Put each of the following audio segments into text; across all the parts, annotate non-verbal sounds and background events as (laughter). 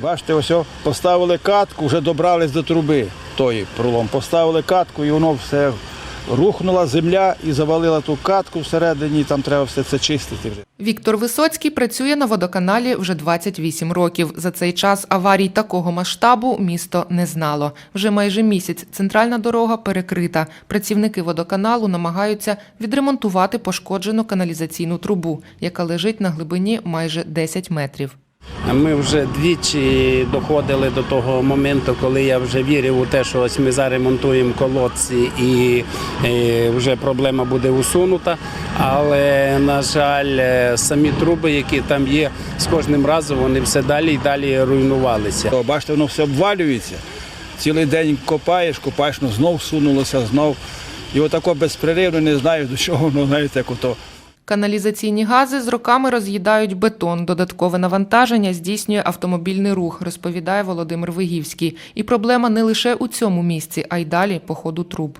Бачите, ось поставили катку, вже добрались до труби тої пролом. Поставили катку і воно все рухнула земля і завалила ту катку всередині, там треба все це чистити вже. Віктор Висоцький працює на водоканалі вже 28 років. За цей час аварій такого масштабу місто не знало. Вже майже місяць центральна дорога перекрита. Працівники водоканалу намагаються відремонтувати пошкоджену каналізаційну трубу, яка лежить на глибині майже 10 метрів. Ми вже двічі доходили до того моменту, коли я вже вірив у те, що ось ми заремонтуємо колодці і е, вже проблема буде усунута. Але, на жаль, е, самі труби, які там є, з кожним разом вони все далі і далі руйнувалися. Бачите, воно все обвалюється. Цілий день копаєш, копаєш, ну знов сунулося, знов. І отако безперервно не знаєш, до чого воно, знаєте, як ото. Каналізаційні гази з роками роз'їдають бетон. Додаткове навантаження здійснює автомобільний рух, розповідає Володимир Вигівський. І проблема не лише у цьому місці, а й далі по ходу труб.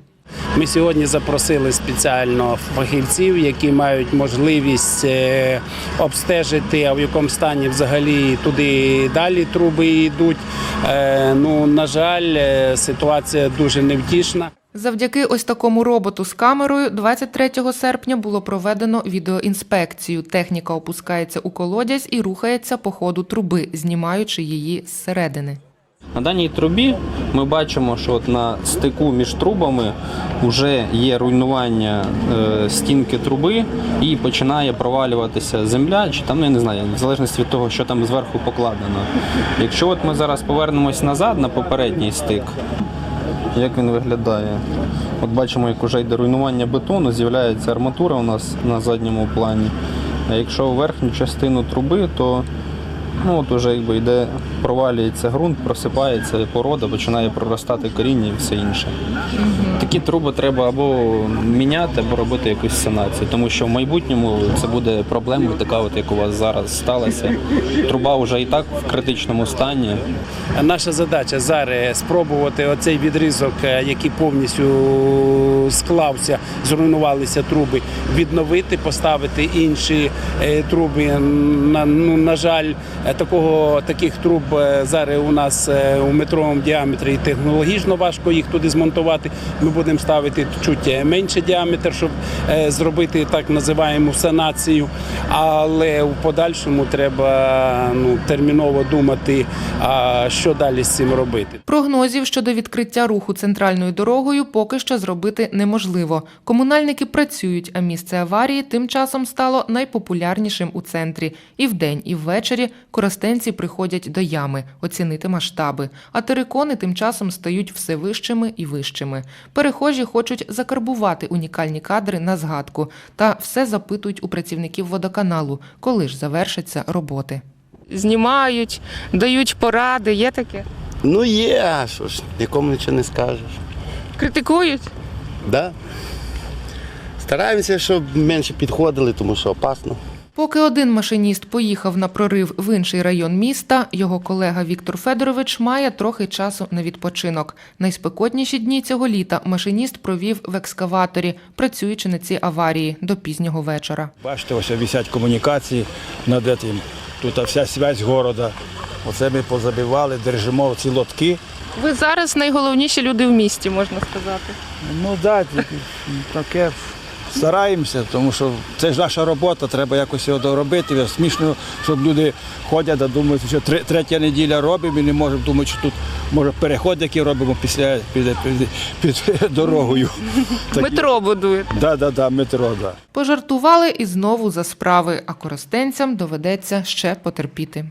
Ми сьогодні запросили спеціально фахівців, які мають можливість е, обстежити, а в якому стані взагалі туди далі труби йдуть. Е, Ну, на жаль, е, ситуація дуже невтішна. Завдяки ось такому роботу з камерою 23 серпня було проведено відеоінспекцію. Техніка опускається у колодязь і рухається по ходу труби, знімаючи її зсередини. На даній трубі ми бачимо, що от на стику між трубами вже є руйнування е, стінки труби і починає провалюватися земля, чи там, ну, я не знаю, в залежності від того, що там зверху покладено. Якщо от ми зараз повернемось назад на попередній стик, як він виглядає? От бачимо, як уже йде руйнування бетону, з'являється арматура у нас на задньому плані. А якщо верхню частину труби, то Ну от уже якби йде, провалюється ґрунт, просипається порода, починає проростати коріння і все інше. Такі труби треба або міняти, або робити якусь санацію, тому що в майбутньому це буде проблема, така, от як у вас зараз сталася. Труба вже і так в критичному стані. Наша задача зараз спробувати оцей відрізок, е, який повністю склався, зруйнувалися труби, відновити, поставити інші е, труби. На, ну, на жаль, такого, таких труб е, зараз у нас е, у метровому діаметрі технологічно важко їх туди змонтувати. Ми будемо ставити чуть е, менший діаметр, щоб е, зробити так називаємо санацію. Але в подальшому треба ну, терміново думати, що далі з цим робити. Прогнозів щодо відкриття руху центральною дорогою поки що зробити неможливо. Комунальники працюють, а місце аварії тим часом стало найпопулярнішим у центрі. І вдень, і ввечері коростенці приходять до ями оцінити масштаби. А терикони тим часом стають все вищими і вищими. Перехожі хочуть закарбувати унікальні кадри на згадку та все запитують у працівників водоканалу, коли ж завершаться роботи. Знімають, дають поради. Є таке? Ну є, а що ж, нікому нічого не скажеш. Критикують. Да? Стараємося, щоб менше підходили, тому що опасно. Поки один машиніст поїхав на прорив в інший район міста, його колега Віктор Федорович має трохи часу на відпочинок. Найспекотніші дні цього літа машиніст провів в екскаваторі, працюючи на цій аварії до пізнього вечора. Бачите, ось висять комунікації над тим. Тут вся связь города. Оце ми позабивали, держимо ці лотки. Ви зараз найголовніші люди в місті, можна сказати. Ну так, таке стараємося, тому що це ж наша робота, треба якось його доробити. Смішно, щоб люди ходять а думають, що тре- третя неділя робимо і не можемо думати, що тут може переход, який робимо після під, під, під (laughs) дорогою. Метро будуєте. Так, так, так, метро, так. Пожартували і знову за справи, а коростенцям доведеться ще потерпіти.